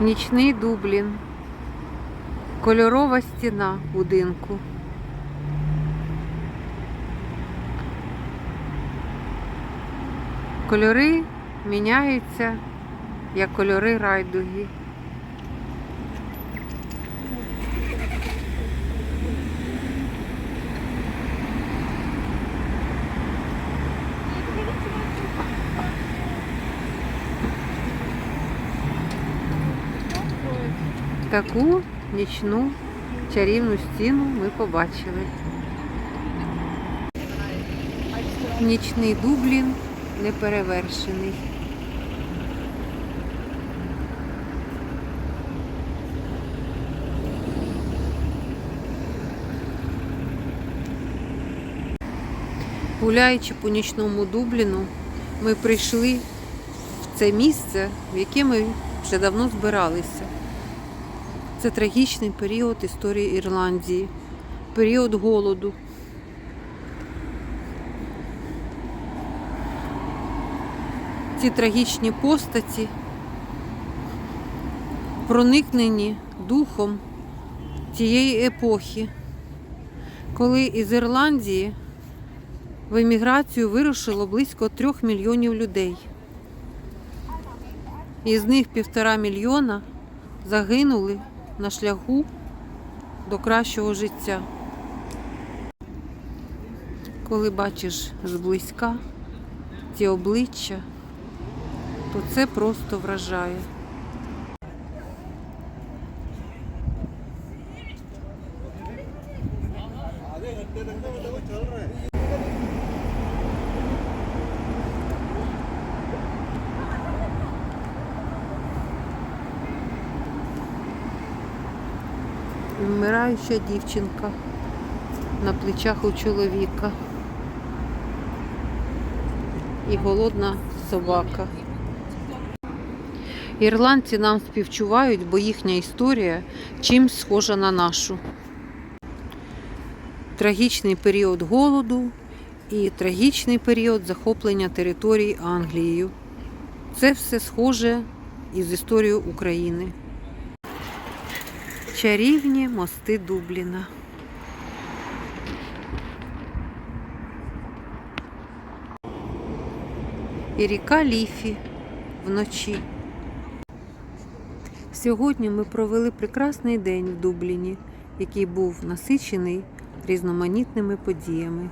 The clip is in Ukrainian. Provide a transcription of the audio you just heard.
Нічний Дублін. Кольорова стіна будинку. Кольори міняються, як кольори райдуги. Таку нічну чарівну стіну ми побачили. Нічний Дублін неперевершений. Гуляючи по нічному Дубліну, ми прийшли в це місце, в яке ми вже давно збиралися. Це трагічний період історії Ірландії, період голоду. Ці трагічні постаті проникнені духом тієї епохи, коли із Ірландії в еміграцію вирушило близько трьох мільйонів людей. Із них півтора мільйона загинули на шляху до кращого життя. Коли бачиш зблизька ті обличчя, то це просто вражає. Вмираюча дівчинка на плечах у чоловіка. І голодна собака. Ірландці нам співчувають, бо їхня історія чимсь схожа на нашу. Трагічний період голоду і трагічний період захоплення територій Англією. Це все схоже із історією України. Чарівні мости Дубліна. І ріка Ліфі вночі. Сьогодні ми провели прекрасний день в Дубліні, який був насичений різноманітними подіями.